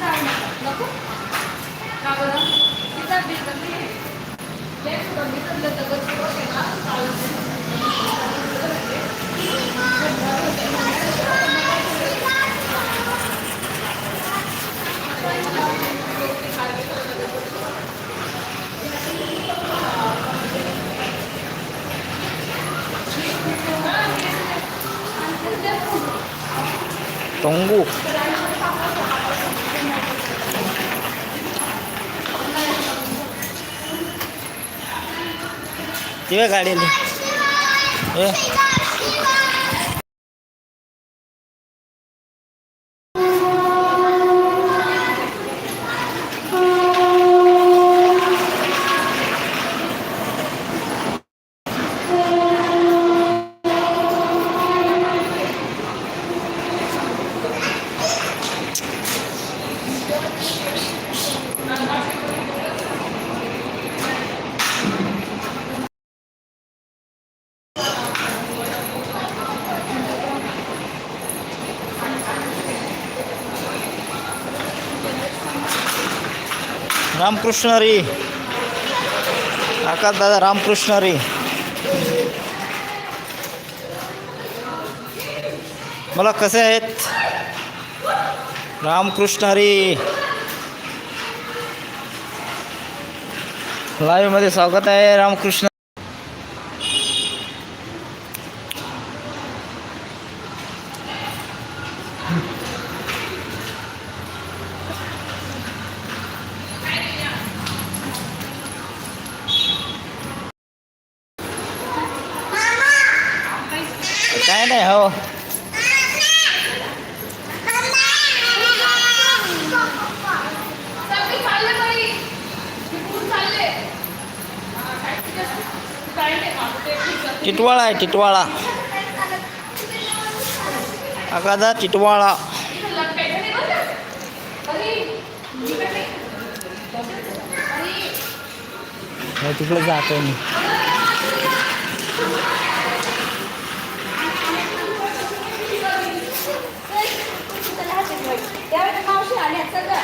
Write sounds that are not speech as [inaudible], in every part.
नको का बरं तिचा बिल कमी आहे लेट कमी तर दगड सुरू केला चालू टोंगू ती रामकृष्ण हरी आकाश दादा रामकृष्ण हरी मला कसे आहेत? रामकृष्ण हरी लाईव्ह स्वागत आहे रामकृष्ण काय नाही हो चालले चालले बाई कुठून चालले हा, काय तिथे- काय नाही, हा, ते ठीक आहे. टिटवाळा आहे टिटवाळा आकादा टिटवाळा इथं लटकायचं नाही बरं का? अरे, इकडे. अरे, हो तिकडे जातो मी. मावशी आल्या सगळं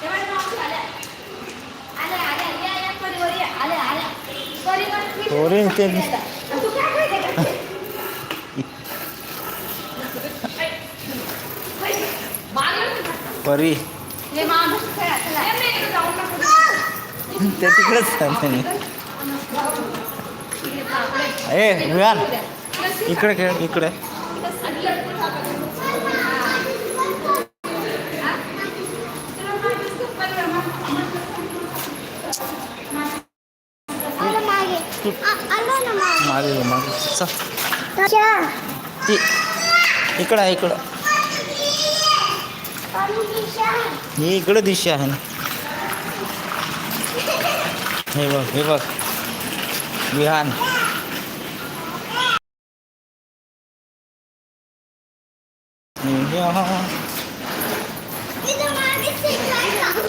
त्यावेळेस मावशी आल्या आल्या आल्या या या परीवर या आल्या आल्या परीवर पोरी ते परी हे नाही, जाऊ नका. ते तिकडेच जाते मी ए विहान इकडे खेळ इकडे मागे आ- आलं ना मागे मागे मागे चल अच्छा. ती इकडं आहे इकडं आणि दिशा. ही इकडं दिशा आहे ना हे बघ हे बघ विहान तिथं मागे सीट आहे का?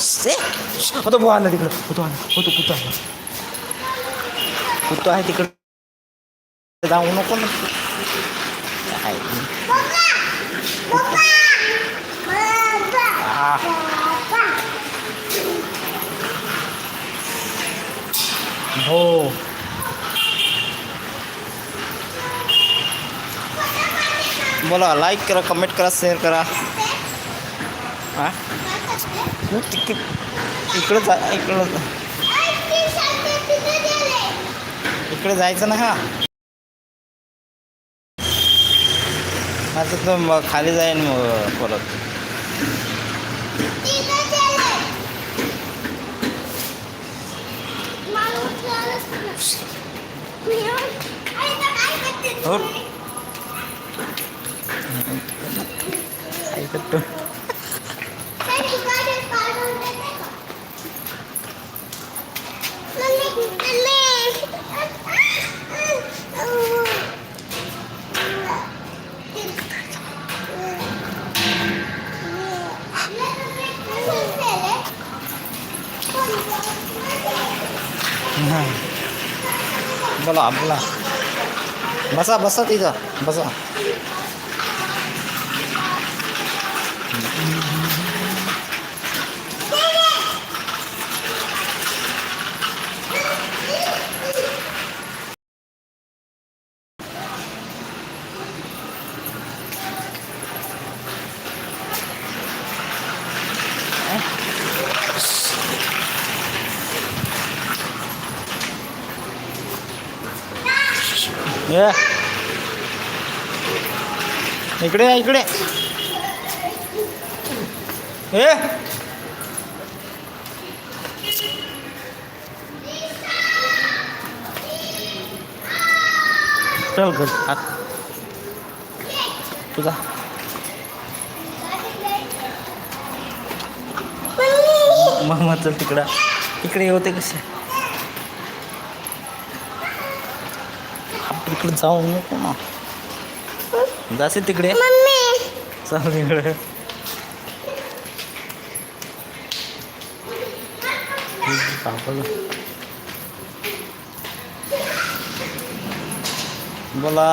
से होतो बुवा आला तिकडं होतो आला होतो कुतो आला कुतो आहे तिकडं जाऊ नको ना ते. हो बोला लाईक करा कमेंट करा शेअर करा हा तिक- इकडं जा इकडं इकडे जायचं ना हा. आता तर मग खाली जाईन मग परत. गेले. मला उचलायलाच नाही. आई, इथं काय करते तू? हो काय करतो त्यांची गाडी काढून देते का? मम्मी, हां चला बोला बसा बसा तिथं. बसा. ये इकडे या, इकडे ए चल कर आत. तुझा मग मग चल तिकडं इकडे होते कसे इकडे जाऊ नको ना जासे तिकडे? चल तिकडे. बोला.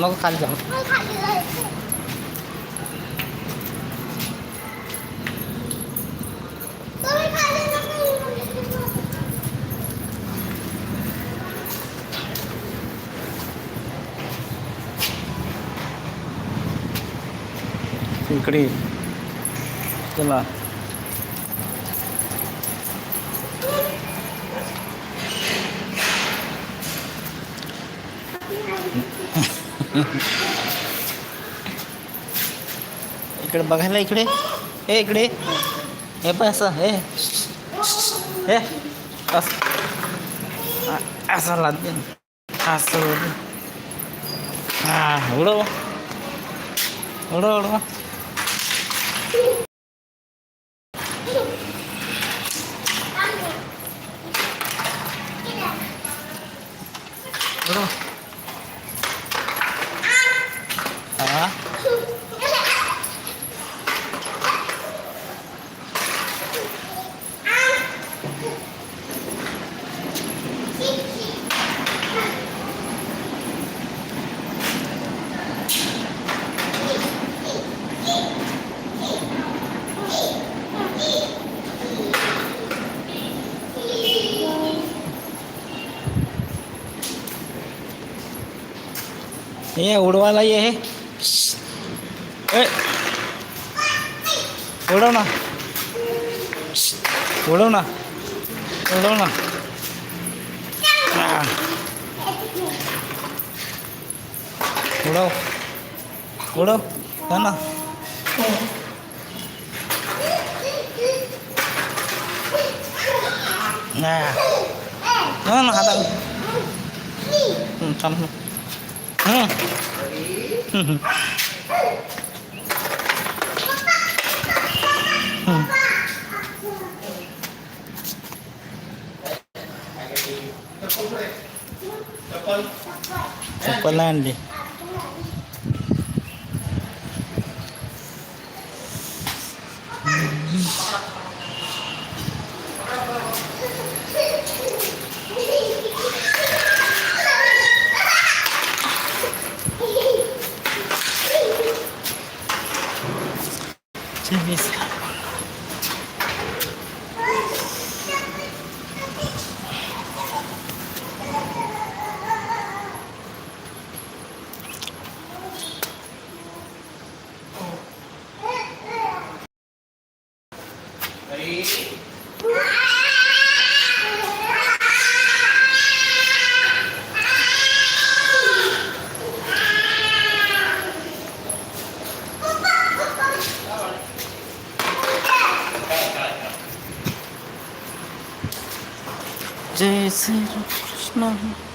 नको खाली जाऊ मग खाली जायचं तुम्ही खाली नका येऊ. इकडे ये. चला इकडे बघायला इकडे. ए इकडे. हे पण असं हे. हे. असं. असं लागते. असं. हा उडव. उडव उडव. ये उडवायला ये हे ए उडव ना उडव ना उडव ना हा. उडव उडव हा ना हा. हा ना हाता थांब ना. हं. हं. हं. चप्पल नाही आणली चेवीस जय श्री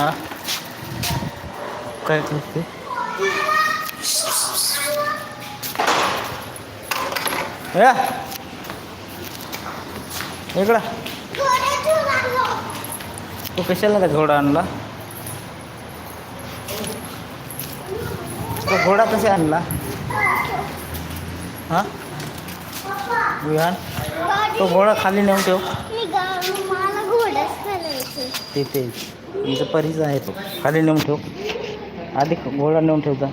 हा. काय करते या इकडं. तू कशाला का घोडा आणला? तो घोडा कसा आणला? हां? विहान तो घोडा खाली नेऊन ठेव. तिथे तुमचा परीचा आहे तो खाली नेऊन ठेव. आधी घोडा नेऊन ठेवता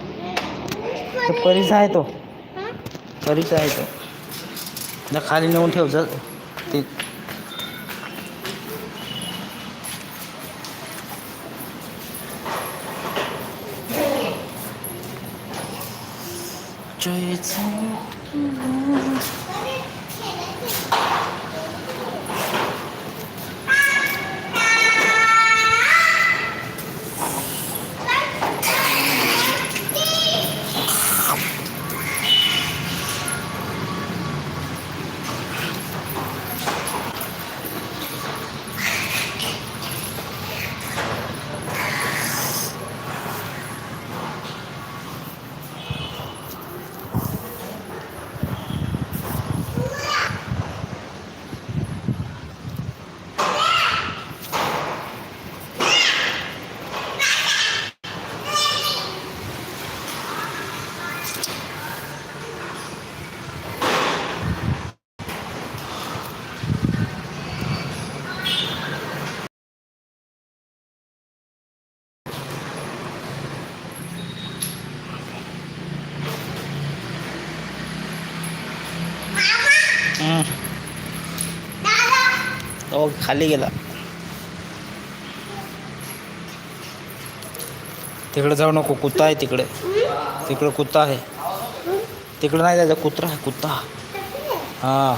तो परीचा आहे तो. परीचा आहे तो. ना खाली नेऊन ठेव जर ते जयचं. तो खाली गेला. तिकडे जाऊ नको कुत्ता आहे तिकडे. तिकडे कुत्ता आहे. तिकडे नाही जायचं कुत्रा आहे कुत्ता. हां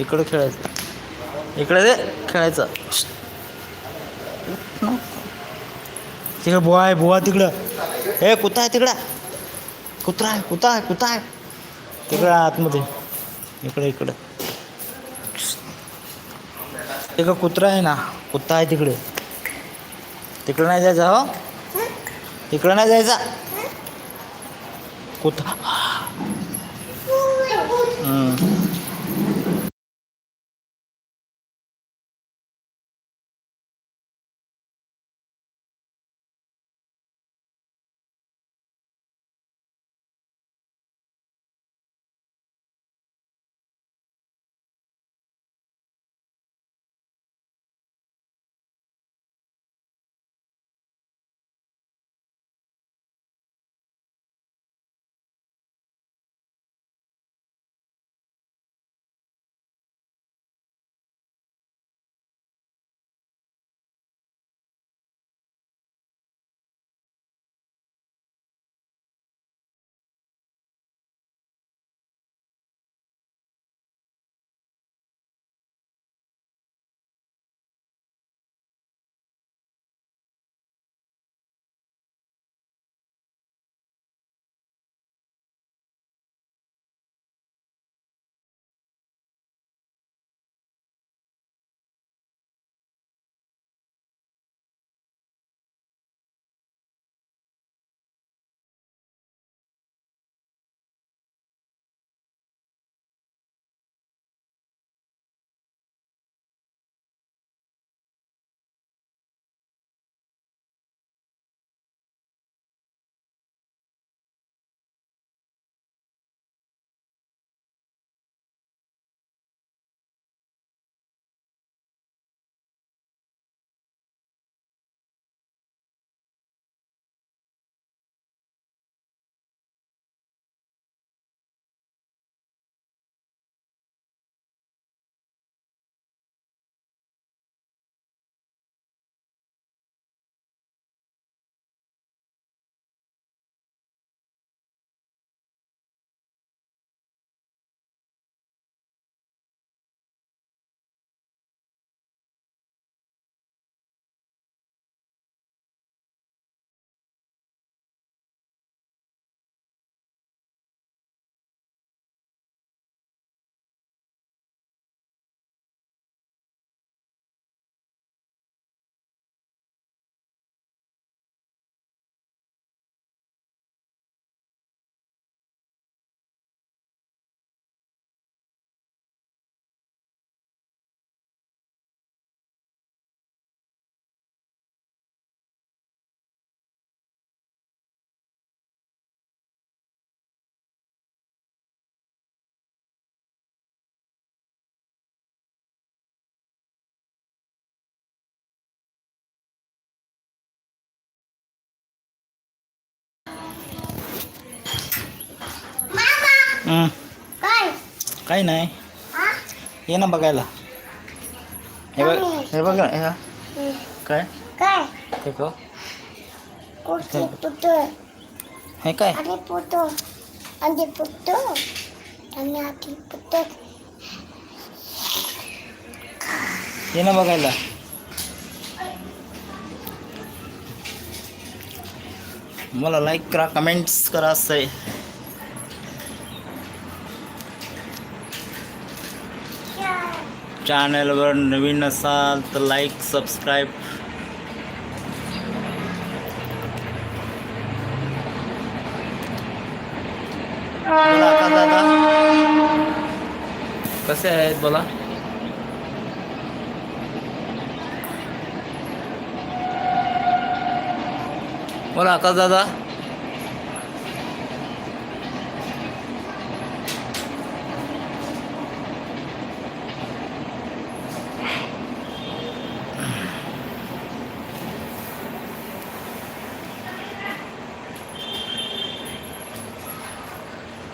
इकडे खेळायचं. इकडे रे खेळायचं. तिकडे बुवा आहे बुवा तिकडं. हे कुत्ता आहे तिकडं. कुत्रा आहे कुत्ता आहे कुत्ता आहे. तिकडं आतमध्ये. इकडे इकडं. एक कुत्रा आहे ना कुत्ता आहे तिकडे. तिकडं नाही जायचं हो? तिकडं नाही जायचा? कुत्रा. हम्म. काय? काही नाही. हा? ये ना बघायला. हे बघ हे बघ हे हा. हम्म. काय? काय? हे बघ. कुठे पुतो हे काय? आणि पुतो आणि पुतो आणि आधी पुतो ये ना बघायला. मला लाईक करा कमेंट्स करा असं आहे. चॅनलवर नवीन असाल तर लाईक सबस्क्राईब. बोला आता दादा. कसे आहेत बोला. बोला आकाश दादा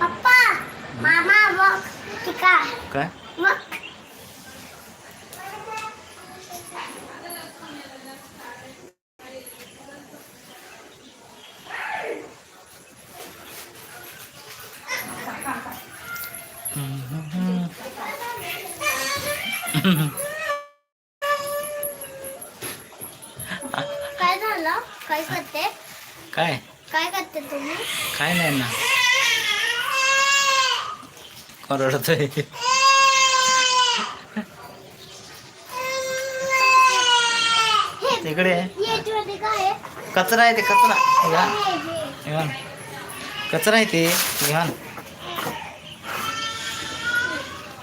पप्पा मामा बघ टिका काय मग काय झालं? काय करते? काय? काय करते तुम्ही? काय नाही ना. कोण रडतोय तिकडे? कचरा आहे ते कचरा. घ्या कचरा आहे ते. घ्या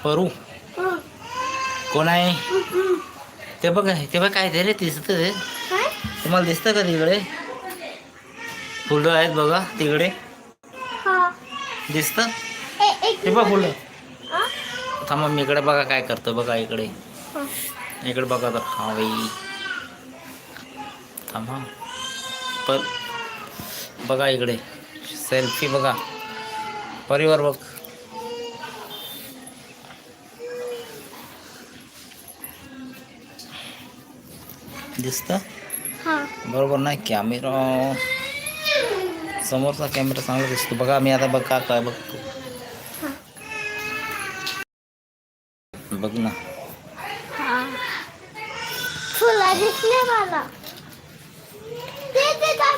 परू. कोण आहे. ते बघ ते बघ काय ते रे दिसतं काय? तुम्हाला दिसतं का तिकडे? फुलं आहेत बघा तिकडे. दिसतं? ते बघ फुलं? थांबा मी इकडे बघा काय करतो बघा इकडे. इकडे बघा तर. हा बाई. थांबा. पर बघा इकडे. सेल्फी बघा. परिवार बघ. दिसतं? हा. बरोबर नाही कॅमेरा समोरचा कॅमेरा चांगला दिसतो. बघा मी आता बघ काय बघतो बघ. ना. हा. फुला दिसले मला.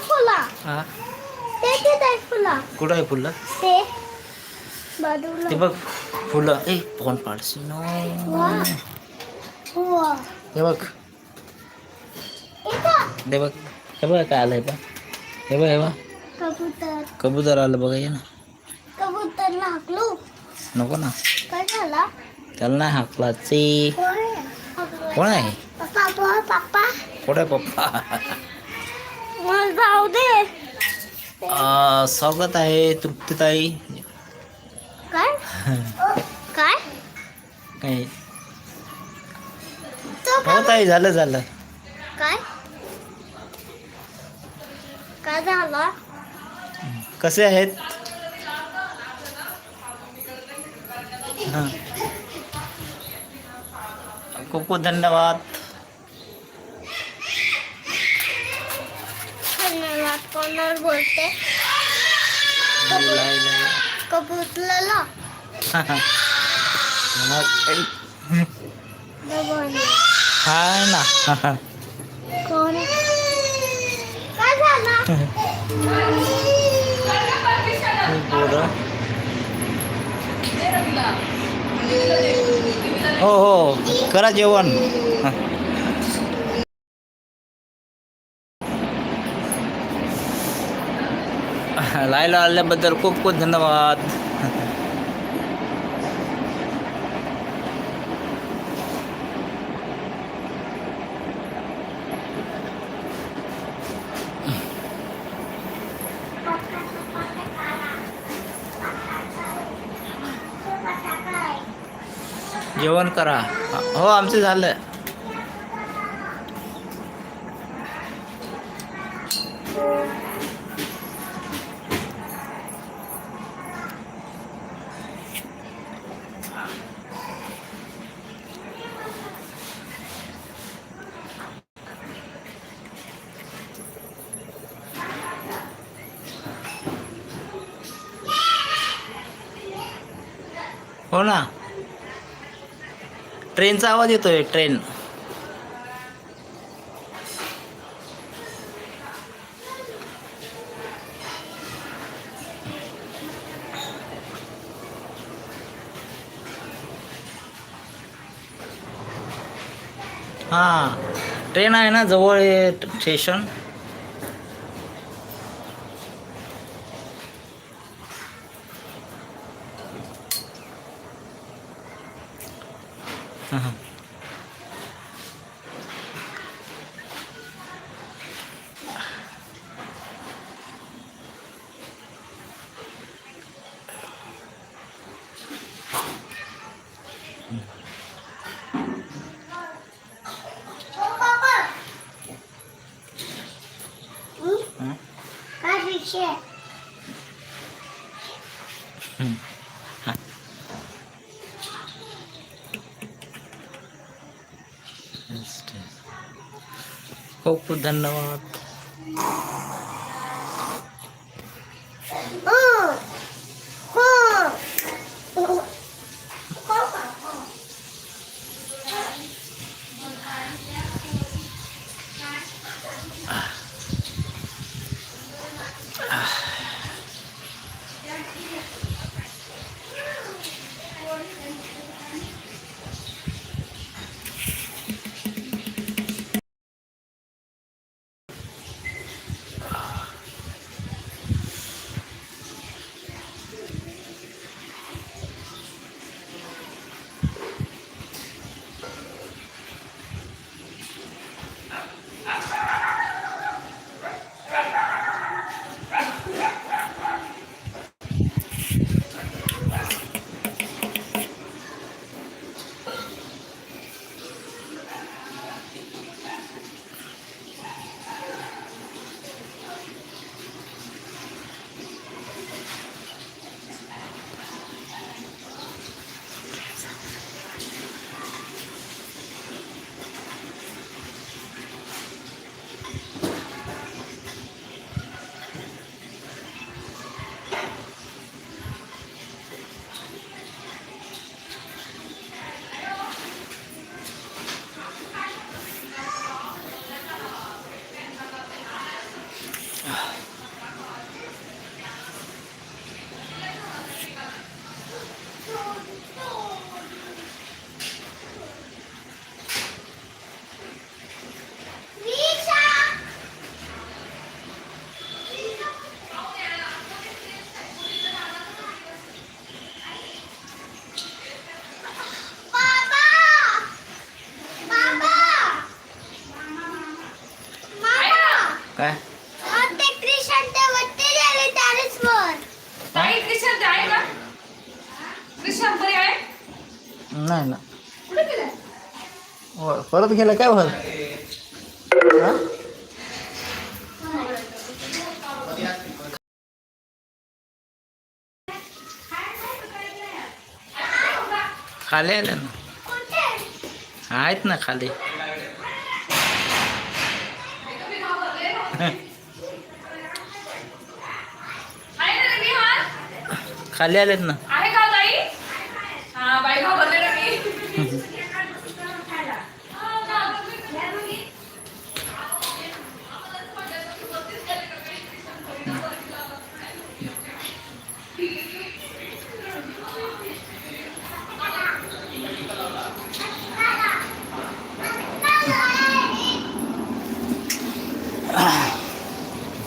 फुला. हा. फुला. कुठं आहे फुलं? ते बघ फुलं. ए फोन पाडशी हे बघ. हे बघ हे बघ काय आलंय बघ. हे बघ हे बघ. कबूतर. कबूतर आलं बघा ये ना. कबूतर हाकलू नको ना. काय झाला? त्याला नाही हाकलाचे कोण आहे? पप्पा कुठे आहे पप्पा? जाऊ दे. आ, स्वागत आहे तृप्तीताई काय? काय? काय? हो ताई झालं झालं. काय? काय झालं कसे आहेत? हां. खूप खूप धन्यवाद. धन्यवाद. कोणावर बोलते? बघून हाय [laughs] ना कोण काय झालं पोरं हो हो. करा जेवण. लायला आल्याबद्दल खूप खूप धन्यवाद. जेवण करा. हो आमचं झालं हो ना ट्रेनचा आवाज येतोय ट्रेन. हां ट्रेन आहे ना जवळ आहे स्टेशन. खूप खूप धन्यवाद. व- परत काय होत खाली आले ना? आहेत ना खाली. खाली आलेत ना?